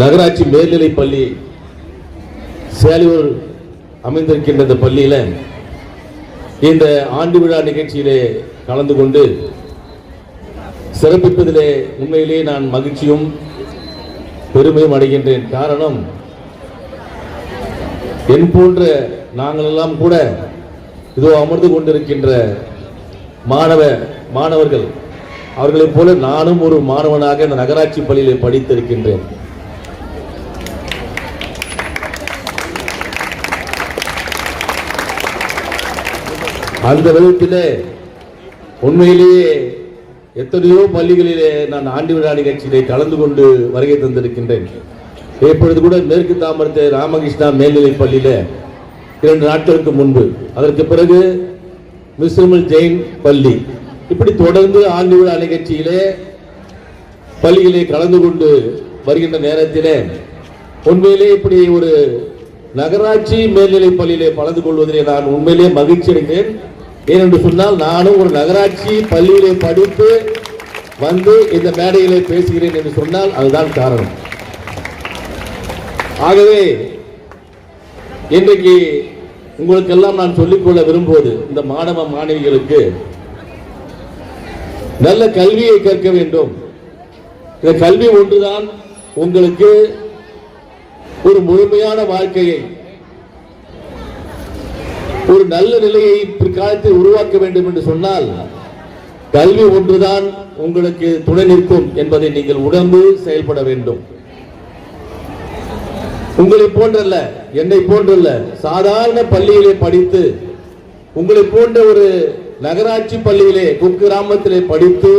நகராட்சி மேல்நிலை பள்ளி சேலையூர் அமைந்திருக்கின்ற இந்த பள்ளியில் இந்த ஆண்டு விழா நிகழ்ச்சியிலே கலந்து கொண்டு சிறப்பிப்பதிலே உண்மையிலேயே நான் மகிழ்ச்சியும் பெருமையும் அடைகின்றேன். காரணம் என் போன்ற நாங்கள் எல்லாம் கூட இதோ அமர்ந்து கொண்டிருக்கின்ற மாணவ மாணவர்கள் அவர்களைப் போல நானும் ஒரு மாணவனாக இந்த நகராட்சி பள்ளியிலே படித்திருக்கின்றேன். அந்த விதத்தில் உண்மையிலேயே எத்தனையோ பள்ளிகளிலே நான் ஆண்டு விழா நிகழ்ச்சியிலே கலந்து கொண்டு வருகை தந்திருக்கின்றேன். இப்பொழுது கூட மேற்கு தாமரத்தை ராமகிருஷ்ணா மேல்நிலைப் பள்ளியில் இரண்டு நாட்களுக்கு முன்பு. அதற்கு பிறகு மிஸ்ரிமல் ஜெயின் பள்ளி. இப்படி தொடர்ந்து ஆண்டு விழா நிகழ்ச்சியிலே பள்ளியிலே கலந்து கொண்டு வருகின்ற நேரத்திலே உண்மையிலே இப்படி ஒரு நகராட்சி மேல்நிலைப் பள்ளியிலே கலந்து கொள்வதிலே நான் உண்மையிலே மகிழ்ச்சி அடைகிறேன் ஏனென்று சொன்னால் நானும் ஒரு நகராட்சி பள்ளியிலே படித்து வந்து இந்த மேடையிலே பேசுகிறேன் என்று சொன்னால் அதுதான் காரணம். ஆகவே இன்றைக்கு உங்களுக்கெல்லாம் நான் சொல்லிக்கொள்ள விரும்புவது இந்த மாணவ மாணவிகளுக்கு நல்ல கல்வியை கற்க வேண்டும். இந்த கல்வி ஒன்றுதான் உங்களுக்கு ஒரு முழுமையான வாழ்க்கையை ஒரு நல்ல நிலையை பிற்காலத்தில் உருவாக்க வேண்டும் என்று சொன்னால் கல்வி ஒன்றுதான் உங்களுக்கு துணை நிற்கும் என்பதை நீங்கள் உணர்ந்து செயல்பட வேண்டும். உங்களை போன்றல்ல என்னை போன்றல்ல சாதாரண பள்ளியிலே படித்து உங்களை போன்ற ஒரு நகராட்சி பள்ளியிலே குக்கிராமத்திலே படித்து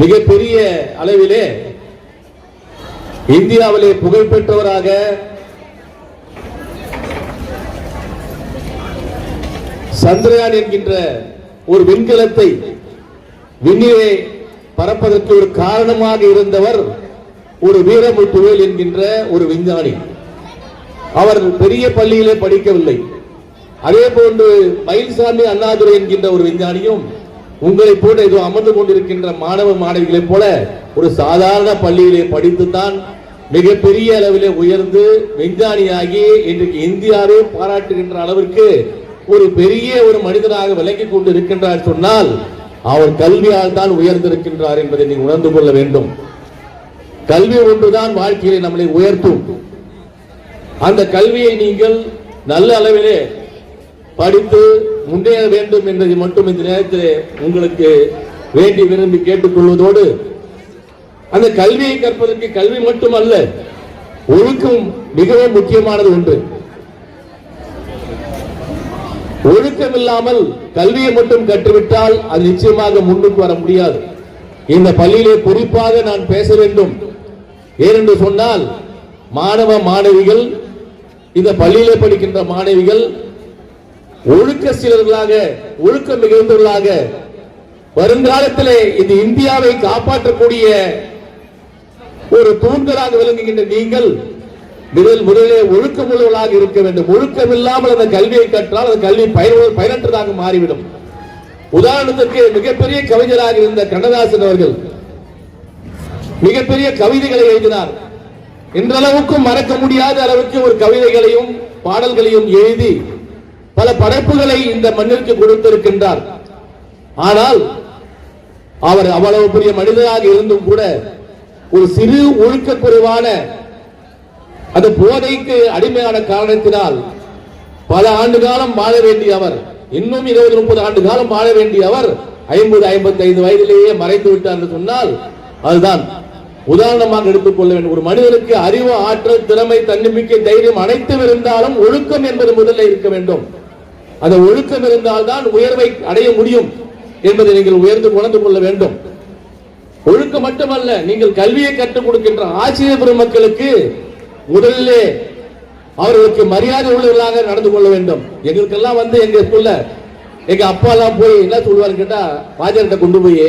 மிகப்பெரிய அளவிலே இந்தியாவிலே புகழ்பெற்றவராக சந்திரயான் என்கின்ற ஒரு விண்கலத்தை விண்ணிலே பறப்பதற்கு ஒரு காரணமாக இருந்தவர் ஒரு வீரமுத்துவேல் என்கின்ற ஒரு விஞ்ஞானி. அவர் பெரிய பள்ளியிலே படிக்கவில்லை. அதே போன்று மயில்சாமி அண்ணாதுரை என்கின்ற ஒரு விஞ்ஞானியும் உங்களை போன்ற ஏதோ அமர்ந்து கொண்டிருக்கின்ற மாணவ மாணவிகளைப் போல ஒரு சாதாரண பள்ளியிலே படித்துத்தான் மிகப்பெரிய அளவிலே உயர்ந்து விஞ்ஞானியாகி இன்றைக்கு இந்தியாவே பாராட்டுகின்ற அளவிற்கு ஒரு பெரிய ஒரு மனிதனாக விளங்கிக் கொண்டு இருக்கின்றார் சொன்னால் அவர் கல்வியால் தான் உயர்ந்திருக்கின்றார் என்பதை நீங்கள் உணர்ந்து கொள்ள வேண்டும். கல்வி ஒன்றுதான் வாழ்க்கையை நம்மளை உயர்த்தும். அந்த கல்வியை நீங்கள் நல்ல அளவிலே படித்து முன்னேற வேண்டும் என்பதை மட்டும் இந்த நேரத்தில் உங்களுக்கு வேண்டி விரும்பி கேட்டுக்கொள்வதோடு அந்த கல்வியை கற்பதற்கு கல்வி மட்டுமல்ல ஒழுக்கம் மிகவும் முக்கியமானது ஒன்று. ஒழுக்கம் இல்லாமல் கல்வியை மட்டும் கற்றுவிட்டால் அது நிச்சயமாக முன்னுக்கு வர முடியாது. இந்த பள்ளியிலே குறிப்பாக நான் பேச வேண்டும். ஏனென்று சொன்னால் மாணவ மாணவிகள் இந்த பள்ளியிலே படிக்கின்ற மாணவிகள் ஒழுக்க சீலர்களாக ஒழுக்கம் மிகுந்தவர்களாக வருங்காலத்திலே இந்த இந்தியாவை காப்பாற்றக்கூடிய ஒரு தூண்களாக விளங்குகின்ற நீங்கள் முதல் முதலே ஒழுக்கமுள்ளவர்களாக இருக்க வேண்டும். ஒழுக்கம் இல்லாமல் அந்த கல்வியை கற்றால் அந்த கல்வி பயன் பயனற்றதாக மாறிவிடும். உதாரணத்திற்கு மிகப்பெரிய கவிஞராக இருந்த கண்ணதாசன் அவர்கள் மிகப்பெரிய கவிதைகளை எழுதினார். இன்றளவுக்கும் மறக்க முடியாத அளவுக்கு ஒரு கவிதைகளையும் பாடல்களையும் எழுதி பல படைப்புகளை இந்த மண்ணிற்கு கொடுத்திருக்கின்றார். ஆனால் அவர் அவ்வளவு பெரிய மனிதராக இருந்தும் கூட ஒரு சிறு ஒழுக்க குறைவான அந்த போதைக்கு அடிமையான காரணத்தினால் பல ஆண்டு காலம் வாழ வேண்டிய அவர் இன்னும் இருபது முப்பது ஆண்டு காலம் வாழ வேண்டிய அவர் ஐம்பது ஐம்பத்தி ஐந்து வயதிலேயே மறைத்து விட்டார் என்று சொன்னால் அதுதான். உதாரணமாக எடுத்துக்கொள்ள வேண்டும். ஒரு மனிதனுக்கு அறிவு ஆற்றல் திறமை தன்னம்பிக்கை தைரியம் அனைத்தும் இருந்தாலும் ஒழுக்கம் என்பது முதல்ல இருக்க வேண்டும். அந்த ஒழுக்கம் இருந்தால்தான் உயர்வை அடைய முடியும் என்பதை நீங்கள் உயர்ந்து உணர்ந்து கொள்ள வேண்டும். ஒழுக்கம் மட்டுமல்ல நீங்கள் கல்வியை கற்றுக் கொடுக்கின்ற ஆசிரியர் பெருமக்களுக்கு முதல்ல அவர்களுக்கு மரியாதை உள்ளவர்களாக நடந்து கொள்ள வேண்டும். எங்களுக்கெல்லாம் வந்து எங்க ஸ்கூல்ல எங்க அப்பா எல்லாம் போய் என்ன சொல்லுவாரு கேட்டா வாத்தியார்கிட்ட கொண்டு போய்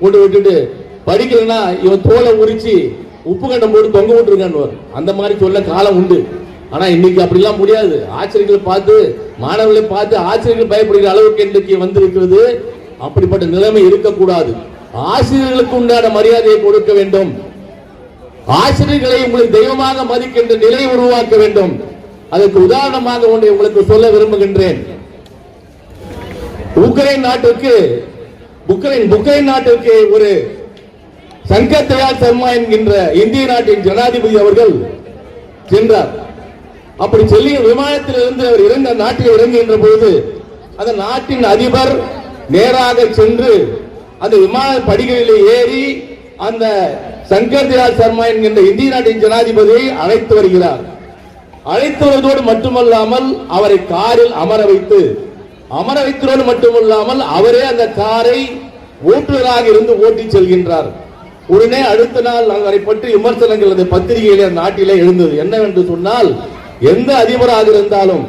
கொண்டு விட்டுட்டு படிக்கலைன்னா இவன் தோலை உரிச்சு உப்பு கண்டம் போட்டு தொங்க விட்டுருக்கான்னு அந்த மாதிரி சொல்ல காலம் உண்டு. ஆனா இன்னைக்கு அப்படிலாம் முடியாது. ஆசிரியர்களை பார்த்து மாணவர்களை பார்த்து ஆசிரியர்கள் பயப்படுகிற அளவுக்கு இன்றைக்கு வந்திருக்கிறது. அப்படிப்பட்ட நிலைமை இருக்கக்கூடாது. ஆசிரியர்களுக்கு உண்டான மரியாதையை கொடுக்க வேண்டும். ஆசிரியர்களை உங்களை தெய்வமாக மதிக்கின்ற நிலையை உருவாக்க வேண்டும். அதற்கு உதாரணமாக ஒன்றை உங்களுக்கு சொல்ல விரும்புகின்றேன். உக்ரைன் நாட்டிற்கு உக்ரைன் உக்ரைன் நாட்டிற்கு ஒரு சங்கர் தயாள் சர்மா என்கின்ற இந்திய நாட்டின் ஜனாதிபதி அவர்கள் சென்றார். அப்படி சொல்லி விமானத்தில் இருந்து அவர் இறந்த நாட்டில் இறங்குகின்ற பொழுது அந்த நாட்டின் அதிபர் நேராக சென்று அந்த விமான படிகளில் ஏறி அந்த சங்கர் திராஜ் சர்மா என்கின்ற இந்திய நாட்டின் ஜனாதிபதியை அழைத்து வருகிறார். அழைத்து வருவதோடு மட்டுமல்லாமல் அவரை காரில் அமர வைத்து அமர வைத்ததோடு மட்டுமல்லாமல் அவரே அந்த காரை ஓட்டுநராக இருந்து ஓட்டி செல்கின்றார். உடனே அடுத்த நாள் அவரை பற்றி விமர்சனங்கள் அந்த பத்திரிகையிலே நாட்டிலே எழுந்தது. என்னவென்று சொன்னால் எந்த அதிபராக இருந்தாலும்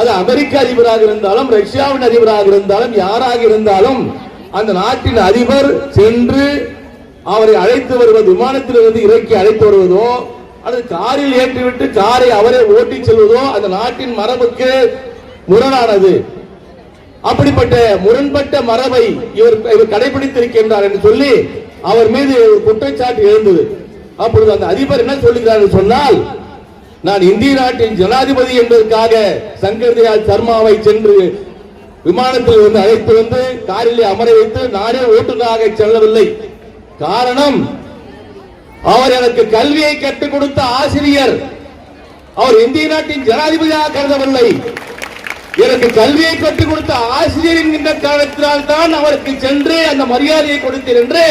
அது அமெரிக்க அதிபராக இருந்தாலும் ரஷ்யாவின் அதிபராக இருந்தாலும் யாராக இருந்தாலும் அந்த நாட்டின் அதிபர் சென்று அவரை அழைத்து வருவது விமானத்திலிருந்து இறக்கி அழைத்து வருவதோ அது காரில் ஏற்றிவிட்டு காரை அவரே ஓட்டி செல்வதோ அந்த நாட்டின் மரபுக்கு முரணானது. அப்படிப்பட்ட முரண்பட்ட மரபை இவர் இவர் கடைபிடித்திருக்கின்றார் என்று சொல்லி அவர் மீது ஒரு குற்றச்சாட்டு எழுந்தது. அப்பொழுது அந்த அதிபர் என்ன சொல்லுகிறார் என்று சொன்னால் நான் இந்திய நாட்டின் ஜனாதிபதி என்பதற்காக சங்கர் தயாள் சர்மாவை சென்று விமானத்தில் வந்து அழைத்து வந்து காரிலே அமர வைத்து நானே ஓட்டுநராக செல்லவில்லை. காரணம் அவர் எனக்கு கல்வியை கற்றுக் கொடுத்த ஆசிரியர். அவர் இந்திய நாட்டின் ஜனாதிபதியாக கருதவில்லை. எனக்கு கல்வியை கற்றுக் கொடுத்த ஆசிரியர் என்கின்ற காரணத்தினால் தான் அவருக்கு சென்று அந்த மரியாதையை கொடுத்தேன் என்று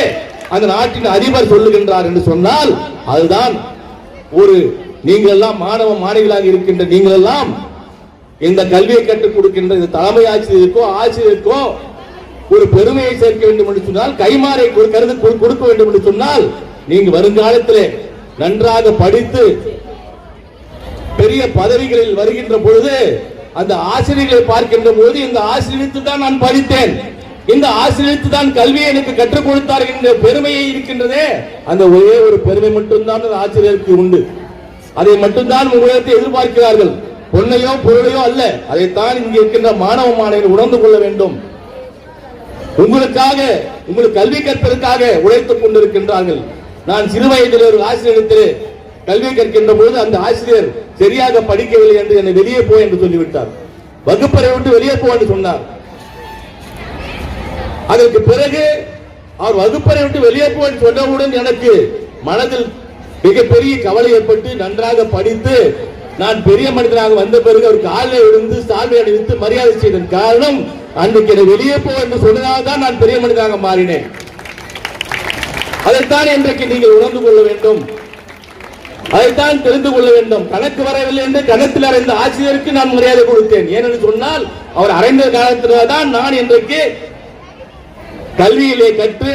அந்த நாட்டின் அதிபர் சொல்லுகின்றார் என்று சொன்னால் அதுதான் ஒரு நீங்கள் எல்லாம் மாணவ மாணவிகளாக இருக்கின்ற நீங்கள் எல்லாம் இந்த கல்வியை கற்றுக் கொடுக்கின்ற இந்த தலைமை ஆசிரியருக்கோ ஆசிரியருக்கோ ஒரு பெருமையை சேர்க்க வேண்டும் என்று சொன்னால் கைமாறை ஒரு கருது கொடுக்க வேண்டும் என்று சொன்னால் நீங்க வருங்காலத்தில் நன்றாக படித்து பெரிய பதவிகளில் வருகின்ற பொழுது அந்த ஆசிரியர்களை பார்க்கின்ற போது இந்த ஆசிரியருக்கு தான் நான் படித்தேன். இந்த ஆசிரியத்து தான் கல்வியை எனக்கு கற்றுக் கொடுத்தார் என்ற பெருமையை இருக்கின்றதே. அந்த ஒரே ஒரு பெருமை மட்டும்தான் அந்த ஆசிரியருக்கு உண்டு. அதை மட்டும்தான் உங்களிடத்தை எதிர்பார்க்கிறார்கள். பொன்னையோ பொருளையோ அல்ல அதைத்தான் இங்கே இருக்கின்ற மாணவ மாணவர்கள் உணர்ந்து கொள்ள வேண்டும். உங்களுக்காக உங்களுக்கு கல்வி கற்பதற்காக உழைத்துக் கொண்டிருக்கின்றார்கள். நான் சிறு வயதில் ஒரு ஆசிரியரிடத்தில் கல்வி கற்கின்ற பொழுது அந்த ஆசிரியர் சரியாக படிக்கவில்லை என்று என்னை வெளியே போ என்று சொல்லிவிட்டார். வகுப்பறை விட்டு வெளியே போ என்று சொன்னார். அதற்கு பிறகு அவர் வகுப்பறை விட்டு வெளியே போ என்று சொன்னவுடன் எனக்கு மனதில் மிகப்பெரிய கவலை ஏற்பட்டு நன்றாக படித்து நான் பெரிய மனிதனாக வந்த பிறகு அவர் காலில் விழுந்து சால்வை அணிவித்து மரியாதை செய்தன் காரணம் அன்றைக்கு என்னை வெளியே போ என்று சொன்னதால்தான் நான் பெரிய மனிதனாக மாறினேன். அதைத்தான் இன்றைக்கு நீங்கள் உணர்ந்து கொள்ள வேண்டும். அதைத்தான் தெரிந்து கொள்ள வேண்டும். கணக்கு வரவில்லை என்று கணத்தில் அறைந்த ஆசிரியருக்கு நான் மரியாதை கொடுத்தேன். ஏனென்று சொன்னால் அவர் அறைந்த காலத்தில்தான் நான் இன்றைக்கு கல்வியிலே கற்று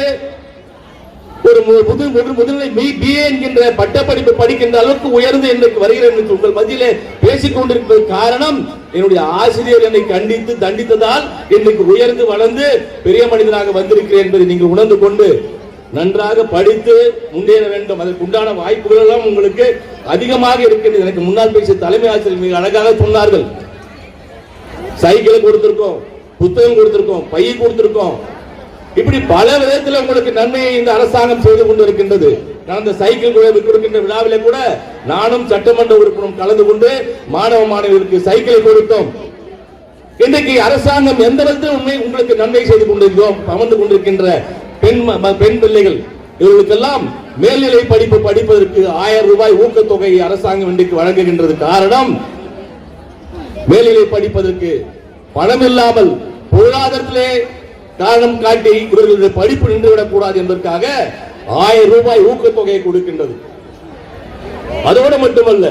ஒரு மு- ஒரு முது- முதுநிலை பிஏ என்கின்ற பட்டப்படிப்பு படிக்கின்ற அளவுக்கு உயர்ந்து இன்றைக்கு வருகிறேன் என்று உங்கள் மத்தியிலே பேசிக் கொண்டிருப்பது காரணம் என்னுடைய ஆசிரியர் என்னை கண்டித்து தண்டித்ததால் இன்றைக்கு உயர்ந்து வளர்ந்து பெரிய மனிதனாக வந்திருக்கிறேன் என்பதை நீங்கள் உணர்ந்து கொண்டு நன்றாக படித்து முன்னேற வேண்டும். அதற்கு உண்டான வாய்ப்புகள் எல்லாம் உங்களுக்கு அதிகமாக இருக்கின்றது. எனக்கு முன்னால் பேசிய தலைமை ஆசிரியர் மிக அழகாக சொன்னார்கள். சைக்கிள் கொடுத்திருக்கோம் புத்தகம் கொடுத்திருக்கோம் பை கொடுத்திருக்கோம். இப்படி பல விதத்தில் உங்களுக்கு நன்மையை இந்த அரசாங்கம் செய்து கொண்டிருக்கின்றது. நடந்த சைக்கிள் குழு கொடுக்கின்ற விழாவிலே கூட நானும் சட்டமன்ற உறுப்பினரும் கலந்து கொண்டு மாணவ மாணவிகளுக்கு சைக்கிளை கொடுத்தோம். இன்றைக்கு அரசாங்கம் எந்த விதத்தில் உண்மை உங்களுக்கு நன்மை செய்து கொண்டிருக்கிறோம் அமர்ந்து கொண்டிருக்கின்ற பெண் ம- பெண் பிள்ளைகள். இவர்களுக்கெல்லாம் மேல்நிலை படிப்பு படிப்பதற்கு ஆயிரம் ரூபாய் ஊக்கத்தொகை அரசாங்கம் இன்றைக்கு வழங்குகின்றது காரணம் மேல்நிலை படிப்பதற்கு பணம் இல்லாமல் பொருளாதாரத்திலே காரணம் காட்டி இவர்களுடைய படிப்பு நின்றுவிடக் கூடாது என்பதற்காக ஆயிரம் ரூபாய் ஊக்கத்தொகையை கொடுக்கின்றது. அதோடு மட்டுமல்ல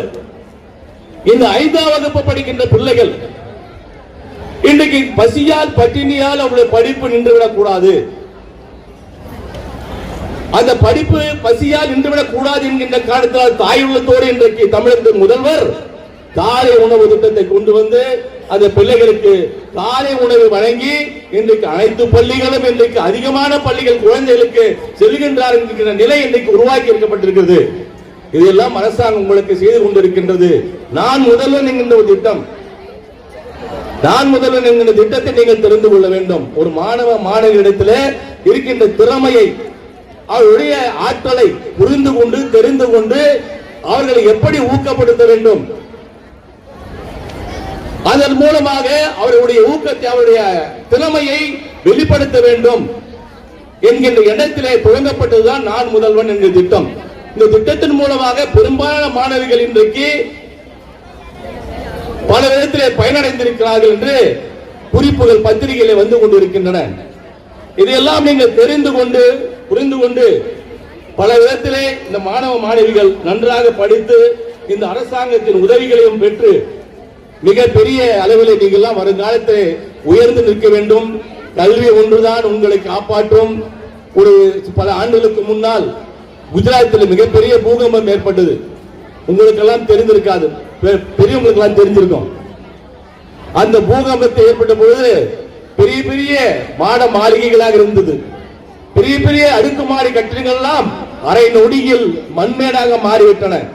இந்த ஐந்தாம் வகுப்பு படிக்கின்ற பிள்ளைகள் இன்றைக்கு பசியால் பட்டினியால் அவருடைய படிப்பு நின்றுவிடக் கூடாது அந்த படிப்பு பசியால் நின்றுவிடக் கூடாது என்கின்ற காரணத்தால் தாய் உள்ளத்தோடு இன்றைக்கு தமிழகத்தின் முதல்வர் காலை உணவு திட்டத்தை கொண்டு வந்து அந்த பிள்ளைகளுக்கு காலை உணவு வழங்கி இன்றைக்கு அனைத்து பள்ளிகளும் இன்றைக்கு அதிகமான பள்ளிகள் குழந்தைகளுக்கு செல்கின்றார் என்கிற நிலை இன்றைக்கு உருவாக்கி இருக்கப்பட்டிருக்கிறது இதெல்லாம் அரசாங்கம் உங்களுக்கு செய்து கொண்டிருக்கின்றது. நான் முதல்வன் என்கின்ற ஒரு திட்டம். நான் முதல்வன் என்கிற திட்டத்தை நீங்கள் தெரிந்து கொள்ள வேண்டும். ஒரு மாணவ மாணவியிடத்தில் இருக்கின்ற திறமையை அவருடைய ஆற்றலை புரிந்து கொண்டு தெரிந்து கொண்டு அவர்களை எப்படி ஊக்கப்படுத்த வேண்டும்? அதன் மூலமாக அவருடைய ஊக்கத்தை அவருடைய திறமையை வெளிப்படுத்த வேண்டும் என்கின்ற இடத்திலே துவங்கப்பட்டதுதான் நான் முதல்வன் என்கிற திட்டம். இந்த திட்டத்தின் மூலமாக பெரும்பாலான மாணவிகள் இன்றைக்கு பல விதத்திலே பயனடைந்திருக்கிறார்கள் என்று குறிப்புகள் பத்திரிகையில வந்து கொண்டிருக்கின்றன. இதையெல்லாம் நீங்கள் தெரிந்து கொண்டு புரிந்து கொண்டு பல விதத்திலே இந்த மாணவ மாணவிகள் நன்றாக படித்து இந்த அரசாங்கத்தின் உதவிகளையும் பெற்று மிக பெரிய அளவில் நீங்கள் எல்லாம் வருங்காலத்தில் உயர்ந்து நிற்க வேண்டும். கல்வி ஒன்றுதான் உங்களை காப்பாற்றும். ஒரு பல ஆண்டுகளுக்கு முன்னால் குஜராத்தில் மிகப்பெரிய பூகம்பம் ஏற்பட்டது. உங்களுக்கெல்லாம் தெரிந்திருக்காது. பெ- பெரியவங்களுக்கெல்லாம் தெரிஞ்சிருக்கும். அந்த பூகம்பத்தை ஏற்பட்ட பொழுது பெரிய பெரிய மாட மாளிகைகளாக இருந்தது. பெரிய பெரிய அடுக்குமாடி கட்டிடங்கள் எல்லாம் அரை நொடியில் மண்மேடாக மாறிவிட்டன.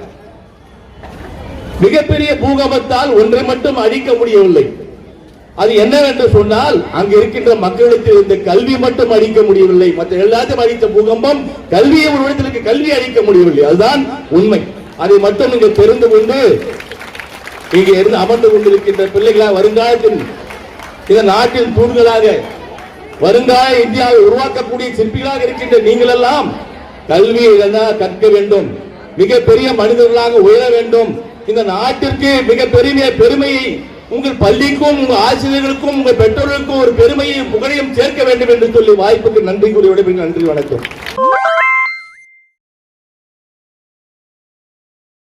மிகப்பெரிய பூகம்பத்தால் ஒன்றை மட்டும் அழிக்க முடியவில்லை. அது என்னவென்று சொன்னால் அங்கு இருக்கின்ற மக்களுக்கு இந்த கல்வி மட்டும் அழிக்க முடியவில்லை. மற்ற எல்லாத்தையும் அழித்த பூகம்பம் கல்வியை ஒரு இடத்திற்கு கல்வி அழிக்க முடியவில்லை. அதுதான் உண்மை. அதை மட்டும் இங்கு தெரிந்து கொண்டு இங்கே இருந்து அமர்ந்து கொண்டிருக்கின்ற பிள்ளைகளா வருங்காலத்தில் இந்த நாட்டின் தூண்களாக வருங்கால இந்தியாவை உருவாக்கக்கூடிய சிற்பிகளாக இருக்கின்ற நீங்கள் எல்லாம் கல்வியை கற்க வேண்டும். மிகப்பெரிய மனிதர்களாக உயர வேண்டும். இந்த நாட்டிற்கு மிக பெரிய பெருமையை உங்கள் பள்ளிக்கும் உங்கள் ஆசிரியர்களுக்கும் உங்கள் பெற்றோர்களுக்கும் ஒரு பெருமையும் புகழையும் சேர்க்க வேண்டும் என்று சொல்லி வாய்ப்புக்கு நன்றி கூறி விடைபெறுகிறேன். நன்றி வணக்கம்